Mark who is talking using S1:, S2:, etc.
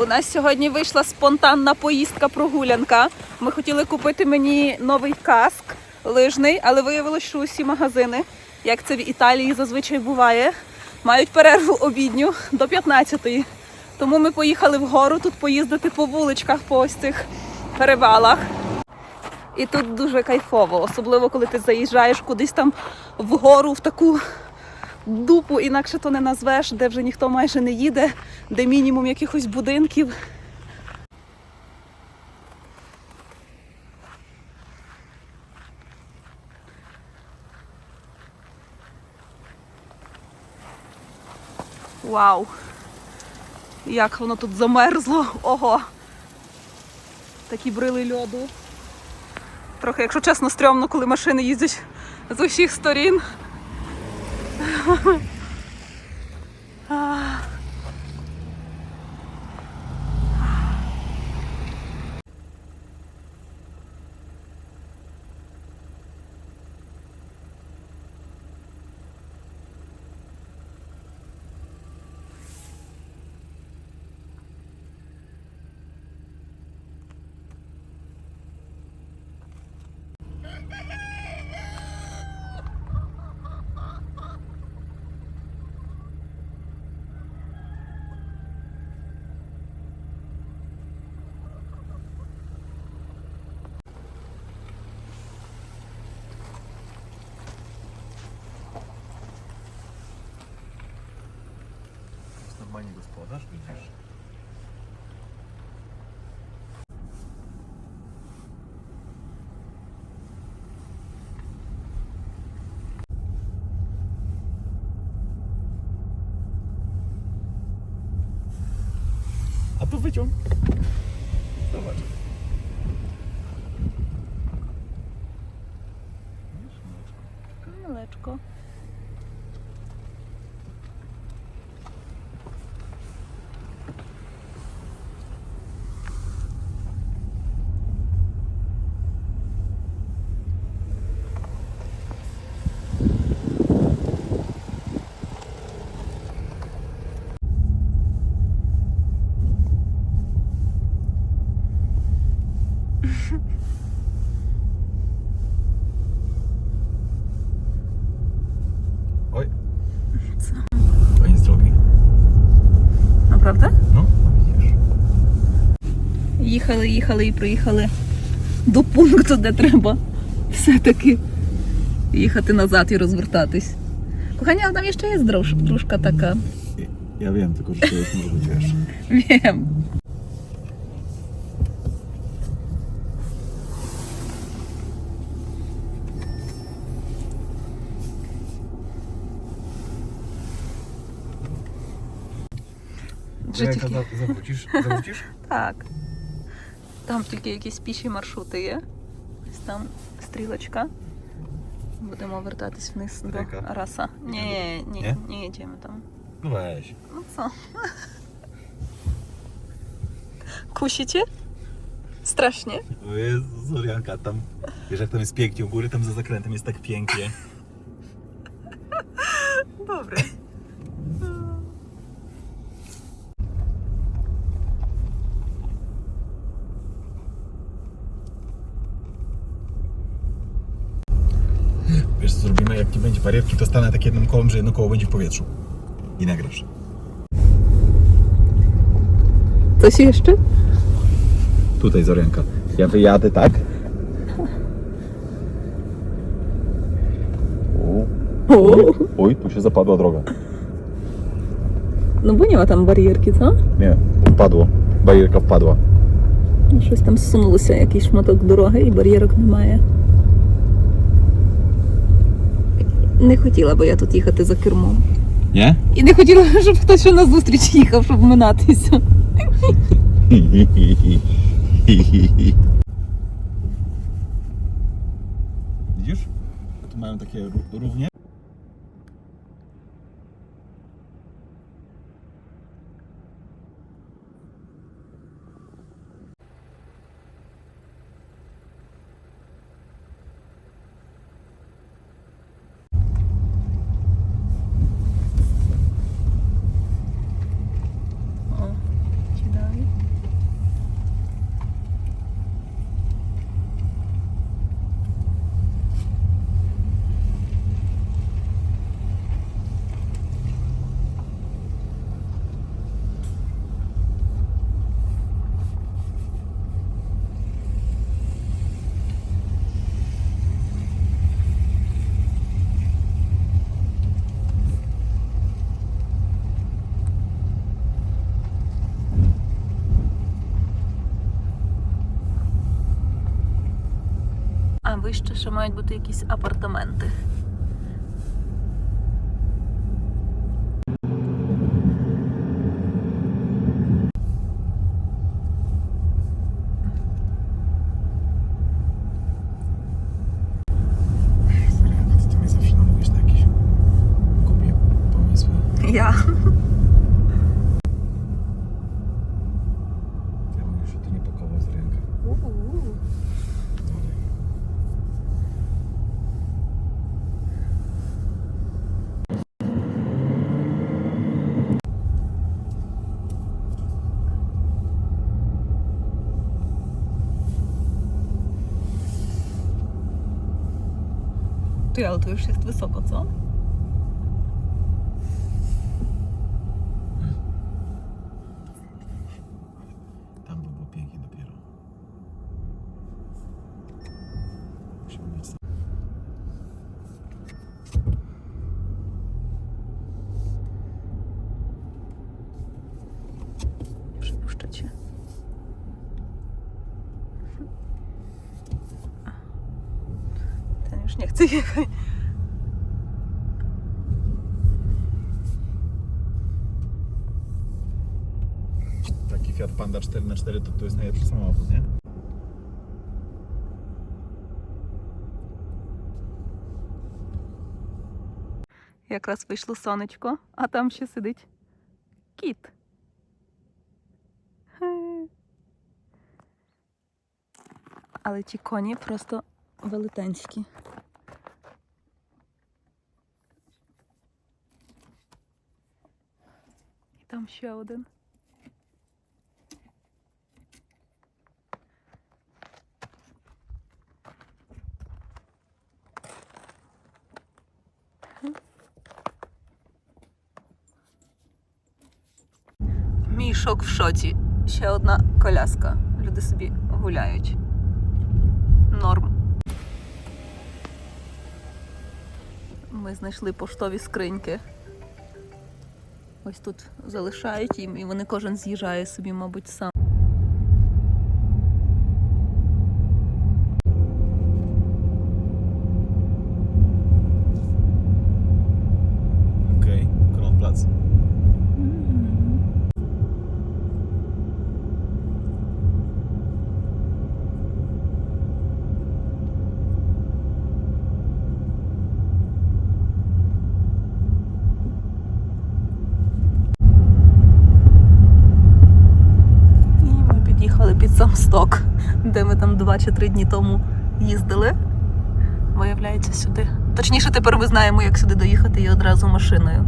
S1: У нас сьогодні вийшла спонтанна поїздка прогулянка. Ми хотіли купити мені новий каск лижний, але виявилося, що усі магазини, як це в Італії зазвичай буває, мають перерву обідню до 15-ї. Тому ми поїхали вгору тут поїздити по вуличках по ось цих перевалах. І тут дуже кайфово, особливо коли ти заїжджаєш кудись там вгору в таку дупу, інакше то не назвеш, де вже ніхто майже не їде, де мінімум якихось будинків. Вау! Як воно тут замерзло. Ого! Такі брили льоду. Трохи, якщо чесно, стрьомно, коли машини їздять з усіх сторін. А.
S2: pani gospodarz, widzisz? A tu wyciąg. Zobacz. Mleczko. Mleczko.
S1: Їхали, їхали і приїхали до пункту, де треба все-таки їхати назад і розвертатись. Кохання, але там ще є друж, дружка така.
S2: Jest może być wiesz.
S1: Wiem. Вже
S2: Jak
S1: тільки...
S2: za- zawrócisz, zawrócisz?
S1: Так. Там тільки якісь піші маршрути є. Ось там стрілочка. Будемо вертатись вниз
S2: Река?
S1: до Раса. Ні, ні,
S2: Ні?
S1: не їдемо там.
S2: No weź.
S1: Ну co? Kusicie? Strasznie.
S2: O Jezu, Zorianka, tam, wiesz jak tam jest pięknie u góry, tam za zakrętem jest tak pięknie.
S1: Добре.
S2: Wiesz co zrobimy, jak nie będzie barierki, to stanę tak jednym kołem, że jedno koło będzie w powietrzu. I nagrasz.
S1: Coś jeszcze?
S2: Tutaj Zorianka. Ja wyjadę tak.
S1: O,
S2: Oj, tu się zapadła droga.
S1: no bo nie ma tam barierki, co?
S2: Nie, wpadło. Barierka wpadła.
S1: Ну, Щось там зсунулося, якийсь шматок дороги і бар'єрок немає. Не хотіла би я тут їхати за кермом.
S2: Nie?
S1: І не хотіла, щоб хтось ще на зустріч їхав, щоб минатися.
S2: Widzisz? Tu mają takie ró- równie.
S1: Там вище ще мають бути якісь апартаменти.
S2: Ty,
S1: ale to już jest wysoko, co? Jechać.
S2: Taki Fiat Panda 4x4 to, to jest najlepszy samochód, nie?
S1: Якраз вийшло сонечко, а там ще сидить кіт. Але ті коні просто велетенські. І там ще один. Мій шок в шоці. Ще одна коляска. Люди собі гуляють. Норм. Ми знайшли поштові скриньки. Ось тут залишають їм, і вони кожен з'їжджає собі, мабуть, сам. Сам сток, де ми там два чи три дні тому їздили. Виявляється, сюди. Точніше, тепер ми знаємо, як сюди доїхати і одразу машиною.